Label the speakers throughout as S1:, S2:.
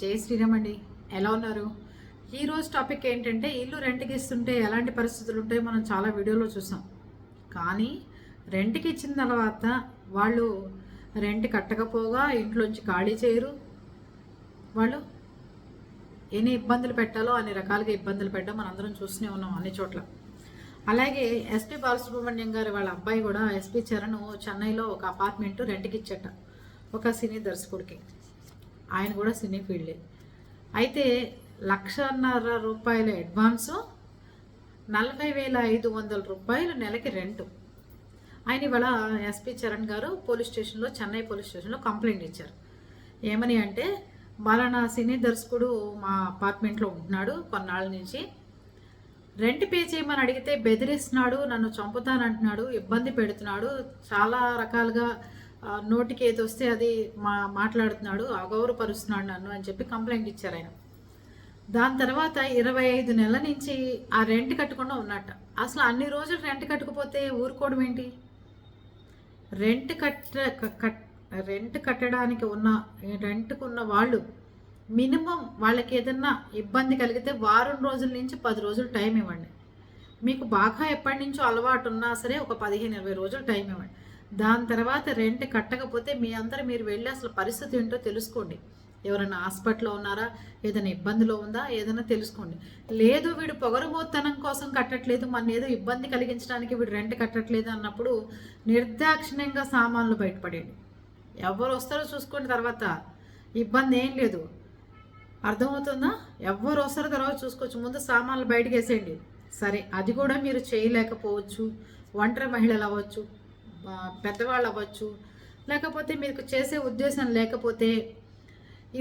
S1: జై శ్రీరామ్ అండి. ఎలా ఉన్నారు? ఈరోజు టాపిక్ ఏంటంటే ఇల్లు రెంట్కి ఇస్తుంటే ఎలాంటి పరిస్థితులు ఉంటాయో మనం చాలా వీడియోలో చూసాం. కానీ రెంట్కి ఇచ్చిన తర్వాత వాళ్ళు రెంట్ కట్టకపోగా ఇంట్లోంచి ఖాళీ చేయరు. వాళ్ళు ఎన్ని ఇబ్బందులు పెట్టాలో అన్ని రకాలుగా ఇబ్బందులు పెట్టడం మనందరం చూస్తూనే ఉన్నాం అన్ని చోట్ల. అలాగే ఎస్పి బాలసుబ్రహ్మణ్యం గారు వాళ్ళ అబ్బాయి కూడా ఎస్పి చరణ్ చెన్నైలో ఒక అపార్ట్మెంట్ రెంట్కి ఇచ్చట ఒక సినీ దర్శకుడికి. ఆయన కూడా సినీ ఫీల్డే. అయితే లక్షన్నర రూపాయల అడ్వాన్సు నలభై వేల ఐదు వందల రూపాయలు నెలకి రెంట్. ఆయన ఇవాళ ఎస్పి చరణ్ గారు పోలీస్ స్టేషన్లో చెన్నై పోలీస్ స్టేషన్లో కంప్లైంట్ ఇచ్చారు. ఏమని అంటే మరణ సినీ దర్శకుడు మా అపార్ట్మెంట్లో ఉంటున్నాడు కొన్నాళ్ళ నుంచి. రెంట్ పే చేయమని అడిగితే బెదిరిస్తున్నాడు నన్ను చంపుతానంటున్నాడు ఇబ్బంది పెడుతున్నాడు చాలా రకాలుగా నోటికి ఏది వస్తే అది మా మాట్లాడుతున్నాడు అగౌరవపరుస్తున్నాడు నన్ను అని చెప్పి కంప్లైంట్ ఇచ్చారు ఆయన. దాని తర్వాత ఇరవై ఐదు నెలల నుంచి ఆ రెంట్ కట్టకుండా ఉన్నట్ట. అసలు అన్ని రోజులు రెంట్ కట్టకపోతే ఊరుకోవడం ఏంటి? రెంట్ కట్ట కట్ రెంట్ కట్టడానికి ఉన్న రెంట్కు ఉన్న వాళ్ళు మినిమం వాళ్ళకి ఏదన్నా ఇబ్బంది కలిగితే వారం రోజుల నుంచి పది రోజులు టైం ఇవ్వండి. మీకు బాగా ఎప్పటి నుంచో అలవాటు ఉన్నా సరే ఒక పదిహేను ఇరవై రోజులు టైం ఇవ్వండి. దాని తర్వాత రెంట్ కట్టకపోతే మీ అందరు మీరు వెళ్ళి అసలు పరిస్థితి ఏంటో తెలుసుకోండి. ఎవరైనా హాస్పిటల్లో ఉన్నారా? ఏదైనా ఇబ్బందిలో ఉందా? ఏదైనా తెలుసుకోండి. లేదు వీడు పొగరుబోత్తనం కోసం కట్టట్లేదు మన ఏదో ఇబ్బంది కలిగించడానికి వీడు రెంట్ కట్టట్లేదు అన్నప్పుడు నిర్దాక్షిణ్యంగా సామాన్లు బయటపడేయండి. ఎవరు వస్తారో చూసుకోండి తర్వాత. ఇబ్బంది ఏం లేదు. అర్థమవుతుందా? ఎవరు వస్తారో తర్వాత చూసుకోవచ్చు. ముందు సామాన్లు బయటకు వేసేయండి సరే అది కూడా మీరు చేయలేకపోవచ్చు. ఒంటరి మహిళలు అవ్వచ్చు. పెద్దవాళ్ళు అవ్వచ్చు లేకపోతే మీకు చేసే ఉద్దేశం లేకపోతే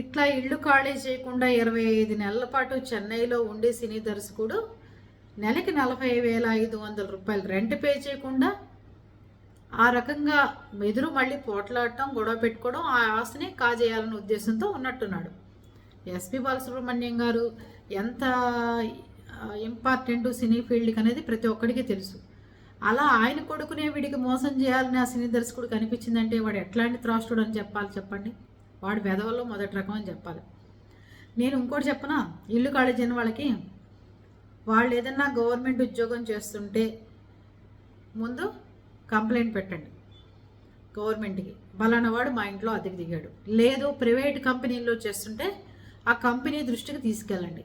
S1: ఇట్లా ఇల్లు ఖాళీ చేయకుండా ఇరవై ఐదు నెలల పాటు చెన్నైలో ఉండే సినీ దర్శకుడు నెలకి నలభై వేల ఐదు వందల రూపాయలు రెంట్ పే చేయకుండా ఆ రకంగా మెదురు మళ్ళీ పోట్లాడటం గొడవ పెట్టుకోవడం ఆ ఆస్తిని కాజేయాలనే ఉద్దేశంతో ఉన్నట్టున్నాడు. ఎస్పి బాలసుబ్రహ్మణ్యం గారు ఎంత ఇంపార్టెంట్ సినీ ఫీల్డ్కి అనేది ప్రతి ఒక్కడికి తెలుసు. అలా ఆయన కొడుకునే వీడికి మోసం చేయాలని ఆ సినీ దర్శకుడు కనిపించిందంటే వాడు ఎట్లాంటి త్రాష్టుడు అని చెప్పాలి చెప్పండి? వాడు వెధవల్లో మొదటి రకం అని చెప్పాలి. నేను ఇంకోటి చెప్పనా? ఇల్లు ఖాళీ చేయని వాళ్ళకి వాళ్ళు ఏదన్నా గవర్నమెంట్ ఉద్యోగం చేస్తుంటే ముందు కంప్లైంట్ పెట్టండి. గవర్నమెంట్కి. బలానా వాడు మా ఇంట్లో అద్దెకి దిగాడు. లేదు ప్రైవేట్ కంపెనీల్లో చేస్తుంటే ఆ కంపెనీ దృష్టికి తీసుకెళ్ళండి.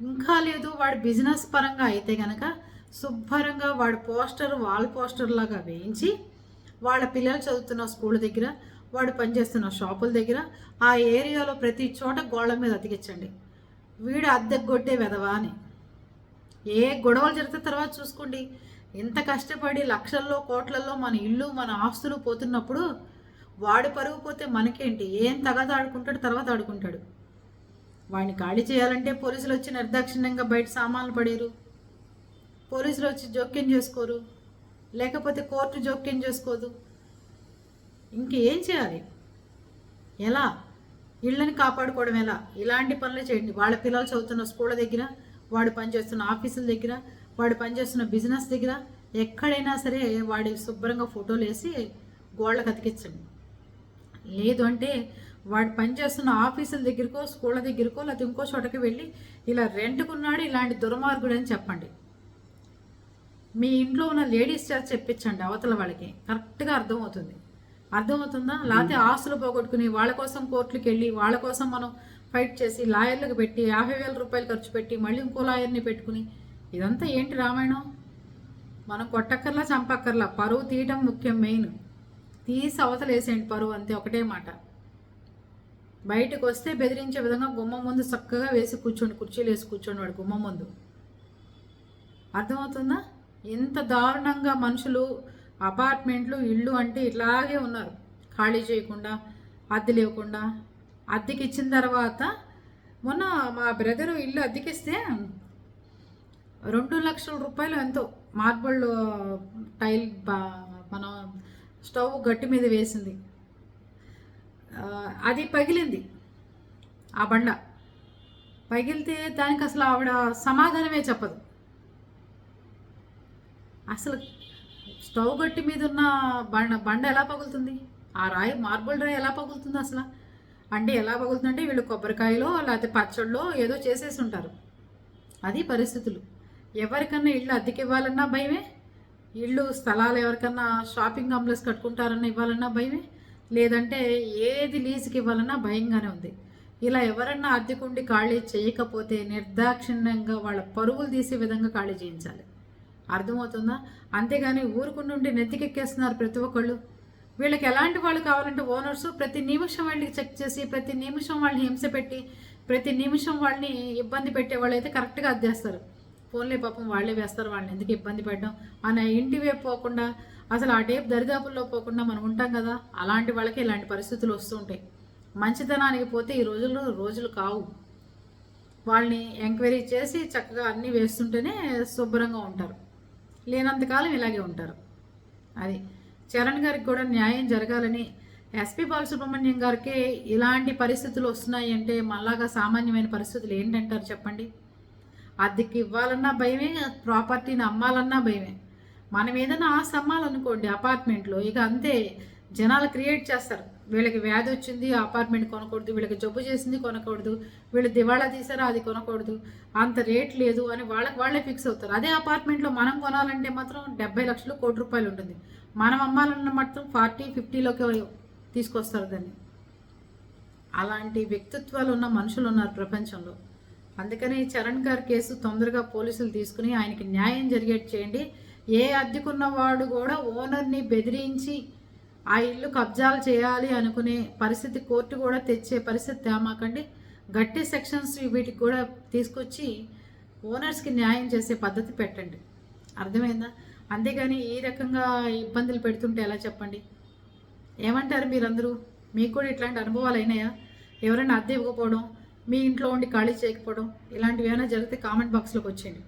S1: ఇంకా లేదు వాడు బిజినెస్ పరంగా అయితే కనుక శుభ్రంగా వాడి పోస్టర్ వాల్ పోస్టర్ లాగా వేయించి వాళ్ళ పిల్లలు చదువుతున్న స్కూల్ దగ్గర వాడు పనిచేస్తున్న షాపుల దగ్గర ఆ ఏరియాలో ప్రతి చోట గోళ్ళ మీద అతికించండి. వీడు అద్దెకు కొట్టే వెదవా అని. ఏ గొడవలు జరిగితే తర్వాత చూసుకోండి. ఇంత కష్టపడి లక్షల్లో కోట్లలో మన ఇల్లు మన ఆస్తులు పోతున్నప్పుడు వాడు పరుగు పోతే మనకేంటి? ఏం తగద ఆడుకుంటాడు తర్వాత ఆడుకుంటాడు. వాడిని ఖాళీ చేయాలంటే పోలీసులు వచ్చి నిర్దాక్షిణ్యంగా బయట సామాన్లు పడేరు పోలీసులు వచ్చి జోక్యం చేసుకోరు. లేకపోతే కోర్టు జోక్యం చేసుకోదు. ఇంకేం చేయాలి? ఎలా? ఇళ్ళని కాపాడుకోవడం ఎలా? ఇలాంటి పనులు చేయండి. వాళ్ళ పిల్లలు చదువుతున్న స్కూళ్ళ దగ్గర వాడు పనిచేస్తున్న ఆఫీసుల దగ్గర వాడు పనిచేస్తున్న బిజినెస్ దగ్గర ఎక్కడైనా సరే వాడి శుభ్రంగా ఫోటోలు వేసి గోళ్ళకి అతికించండి లేదు అంటే వాడు పనిచేస్తున్న ఆఫీసుల దగ్గరకో స్కూళ్ళ దగ్గరకో లేకపోతే ఇంకో చోటకి వెళ్ళి ఇలా రెంట్కున్నాడు ఇలాంటి దుర్మార్గుడు అని చెప్పండి. మీ ఇంట్లో ఉన్న లేడీస్ చేత చెప్పించండి అవతల వాళ్ళకి. కరెక్ట్గా అర్థమవుతుంది. అర్థమవుతుందా? లేకపోతే ఆస్తులు పోగొట్టుకుని వాళ్ళ కోసం కోర్టులకు వెళ్ళి వాళ్ళ కోసం మనం ఫైట్ చేసి లాయర్లకు పెట్టి యాభై వేల రూపాయలు ఖర్చు పెట్టి మళ్ళీ ఇంకో లాయర్ని పెట్టుకుని ఇదంతా ఏంటి రామాయణం? మనం కొట్టక్కర్లా చంపక్కర్లా? పరువు తీయటం ముఖ్యం మెయిన్. తీసి అవతల వేసేయండి పరువు అంతే ఒకటే మాట. బయటకు వస్తే బెదిరించే విధంగా గుమ్మం ముందు చక్కగా వేసి కూర్చోండి కుర్చీలు వేసి కూర్చోండి వాడు గుమ్మం ముందు. అర్థమవుతుందా? ఇంత దారుణంగా మనుషులు అపార్ట్మెంట్లు ఇళ్ళు అంటే ఇట్లాగే ఉన్నారు. ఖాళీ చేయకుండా అద్దె లేకుండా అద్దెకి ఇచ్చిన తర్వాత మొన్న మా బ్రదరు ఇల్లు అద్దెకిస్తే రెండు లక్షల రూపాయలు ఎంతో మార్బుల్ టైల్ బా- మనం స్టవ్ గట్టి మీద వేసింది. అది పగిలింది ఆ బండ. పగిలితే దానికి అసలు ఆవిడ సమాధానమే చెప్పదు. అసలు స్టవ్ గట్టి మీద ఉన్న బండ బండ ఎలా పగులుతుంది? ఆ రాయి మార్బుల్ రాయి ఎలా పగులుతుంది అసలు? అంటే ఎలా పగులుతుందంటే వీళ్ళు కొబ్బరికాయలో లేకపోతే పచ్చళ్ళలో ఏదో చేసేసి ఉంటారు. అది పరిస్థితులు. ఎవరికన్నా ఇళ్ళు అద్దెకి ఇవ్వాలన్నా భయమే. ఇళ్ళు స్థలాలు ఎవరికన్నా షాపింగ్ కాంప్లెక్స్ కట్టుకుంటారన్నా ఇవ్వాలన్నా భయమే. లేదంటే ఏది లీజుకి ఇవ్వాలన్నా భయంగానే ఉంది. ఇలా ఎవరన్నా అద్దెకుండి ఖాళీ చేయకపోతే నిర్దాక్షిణ్యంగా వాళ్ళ పరుగులు తీసే విధంగా ఖాళీ చేయించాలి. అర్థమవుతుందా? అంతేగాని ఊరుకుంటుండి నెత్తికెక్కేస్తున్నారు ప్రతి ఒక్కళ్ళు. వీళ్ళకి ఎలాంటి వాళ్ళు కావాలంటే ఓనర్స్ ప్రతి నిమిషం వాళ్ళకి చెక్ చేసి ప్రతి నిమిషం వాళ్ళని హింస పెట్టి ప్రతి నిమిషం వాళ్ళని ఇబ్బంది పెట్టే వాళ్ళు అయితే కరెక్ట్గా అద్దేస్తారు. ఫోన్లే పాపం వాళ్ళే వేస్తారు వాళ్ళని ఎందుకు ఇబ్బంది పెట్టడం అనే ఇంటి వైపు పోకుండా అసలు ఆ టైపు దరిదాపుల్లో పోకుండా మనం ఉంటాం కదా అలాంటి వాళ్ళకి ఇలాంటి పరిస్థితులు వస్తుంటాయి మంచితనానికి పోతే ఈ రోజుల్లో రోజులు కావు. వాళ్ళని ఎంక్వైరీ చేసి చక్కగా అన్నీ వేస్తుంటేనే శుభ్రంగా ఉంటారు. లేనంతకాలం ఇలాగే ఉంటారు. అది చరణ్ గారికి కూడా న్యాయం జరగాలని ఎస్పి బాలసుబ్రహ్మణ్యం గారికి ఇలాంటి పరిస్థితులు వస్తున్నాయి అంటే మళ్ళాగా సామాన్యమైన పరిస్థితులు ఏంటంటారు చెప్పండి? అద్దెకి ఇవ్వాలన్నా భయమే ప్రాపర్టీని అమ్మాలన్నా భయమే. మనం ఏదైనా ఆస్తి అమ్మాలనుకోండి అపార్ట్మెంట్లో ఇక అంతే జనాలు క్రియేట్ చేస్తారు. వీళ్ళకి వ్యాధి వచ్చింది అపార్ట్మెంట్ కొనకూడదు వీళ్ళకి జబ్బు చేసింది కొనకూడదు వీళ్ళు దివాళా తీసారా అది కొనకూడదు అంత రేట్ లేదు అని వాళ్ళకి వాళ్ళే ఫిక్స్ అవుతారు. అదే అపార్ట్మెంట్లో మనం కొనాలంటే మాత్రం డెబ్బై లక్షలు కోటి రూపాయలు ఉంటుంది. మనం అమ్మాలన్న మాత్రం ఫార్టీ ఫిఫ్టీలోకి తీసుకొస్తారు దాన్ని. అలాంటి వ్యక్తిత్వాలు ఉన్న మనుషులు ఉన్నారు ప్రపంచంలో. అందుకని చరణ్ గారి కేసు తొందరగా పోలీసులు తీసుకుని ఆయనకి న్యాయం జరిగేట్ చేయండి. ఏ అద్దెకున్నవాడు కూడా ఓనర్ని బెదిరించి ఆ ఇల్లు కబ్జాలు చేయాలి అనుకునే పరిస్థితి కోర్టు కూడా తెచ్చే పరిస్థితి తేమాకండి గట్టి సెక్షన్స్ వీటికి కూడా తీసుకొచ్చి ఓనర్స్కి న్యాయం చేసే పద్ధతి పెట్టండి. అర్థమైందా? అంతేగాని ఈ రకంగా ఇబ్బందులు పెడుతుంటే ఎలా చెప్పండి? ఏమంటారు మీరందరూ? మీకు కూడా ఇట్లాంటి అనుభవాలు అయినాయా? ఎవరైనా అద్దె ఇవ్వకపోవడం మీ ఇంట్లో ఉండి ఖాళీ చేయకపోవడం ఇలాంటివి ఏమైనా జరిగితే కామెంట్ బాక్స్లోకి వచ్చేయండి.